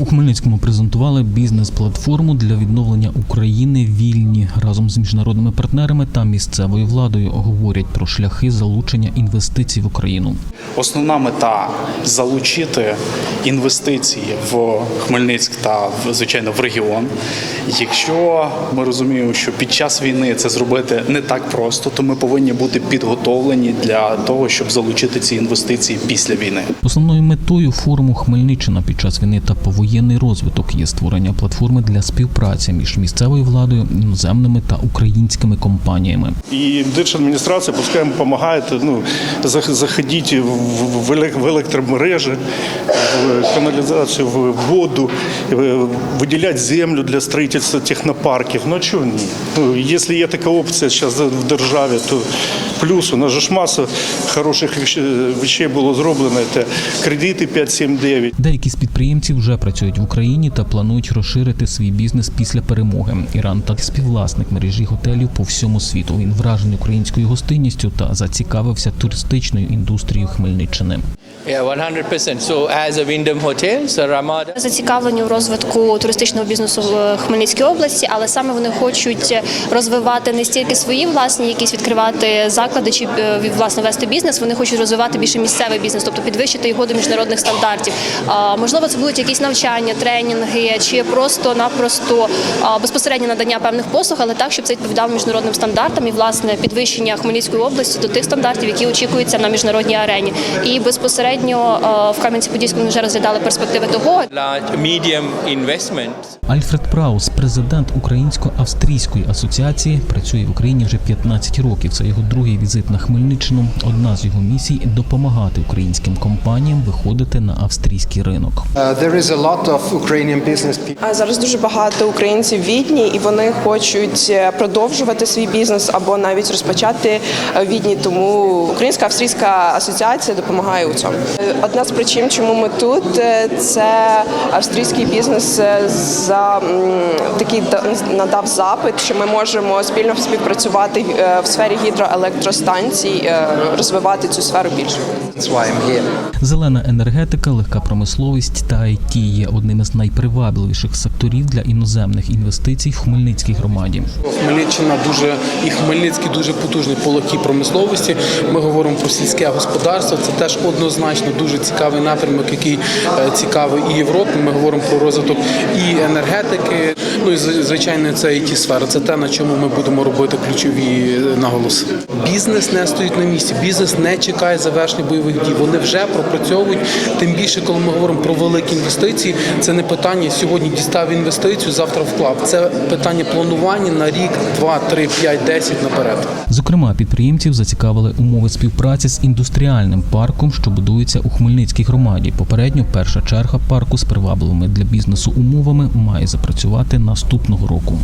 У Хмельницькому презентували бізнес-платформу для відновлення України вільні разом з міжнародними партнерами та місцевою владою говорять про шляхи залучення інвестицій в Україну. Основна мета залучити інвестиції в Хмельницьк та звичайно в регіон. Якщо ми розуміємо, що під час війни це зробити не так просто, то ми повинні бути підготовлені для того, щоб залучити ці інвестиції після війни. Основною метою форуму Хмельниччина під час війни та повоєнний розвиток є створення платформи для співпраці між місцевою владою, іноземними та українськими компаніями. И держадминистрация пускай им помогает ну, зах- заходить в, в- в элек- в электромережи, в канализацию, в воду, э, выделять землю для строительства технопарків. Ну чого ні? Ну, якщо є така опція зараз в державі, то плюс у нас же ж маса хороших вещ- речей було зроблено. Це кредити 579. Деякі з підприємців вже працюють в Україні та планують розширити свій бізнес після перемоги. Іран та співвласник мережі готелів по всьому світу. Він вражений українською гостинністю та зацікавився туристичною індустрією Хмельниччини. Yeah, 100%. So as a Wyndham Hotels, uh, Ramada, Зацікавлені у розвитку туристичного бізнесу в Хмельницькій області, але саме вони хочуть розвивати не стільки свої власні, якісь відкривати заклади чи е, власне вести бізнес. Вони хочуть розвивати більше місцевий бізнес, тобто підвищити його до міжнародних стандартів. Можливо, це будуть якісь навчання, тренінги чи просто-напросто безпосереднє надання певних послуг, але так, щоб це відповідало міжнародним стандартам і власне підвищення Хмельницької області до тих стандартів, які очікуються на міжнародній арені. І безпосередньо а, в Кам'янці-Подільському вже розглядали перспективи того. Альфред Праус, президент Українсько-австрійської асоціації, працює в Україні вже 15 років. Це його другий візит на Хмельниччину. Одна з його місій допомагати українським компаніям виходити на австрійський ринок. People. А Зараз дуже багато українців Відні, і вони хочуть е, продовжувати свій бізнес або навіть розпочати е, Відні. Тому Українська австрійська асоціація допомагає у цьому. Е, Одна з причин, чому ми тут, е, це австрійський бізнес е, за такий надав запит, що ми можемо спільно співпрацювати в сфері гідроелектростанцій, розвивати цю сферу більше. Зелена енергетика, легка промисловість та IT є одним із найпривабливіших секторів для іноземних інвестицій в Хмельницькій громаді. Хмельниччина дуже і Хмельницький дуже потужний по легкій промисловості. Ми говоримо про сільське господарство. Це теж однозначно дуже цікавий напрямок, який е, цікавий і Європі. Ми говоримо про розвиток і енергетики. Ну і звичайно, це it сфера. Це те, на чому ми будемо робити ключові е, наголоси. Бізнес не стоїть на місці. Бізнес не чекає завершення бойових дій. Вони вже пропрацьовують. Тим більше, коли ми говоримо про великі інвестиції, це не питання сьогодні дістав інвестицію, завтра вклав. Це питання планування на рік, два, три, п'ять, десять наперед. Зокрема, підприємців зацікавили умови співпраці з індустріальним парком, що будується у Хмельницькій громаді. Попередньо перша черга парку з привабливими для бізнесу умовами має запрацювати наступного року.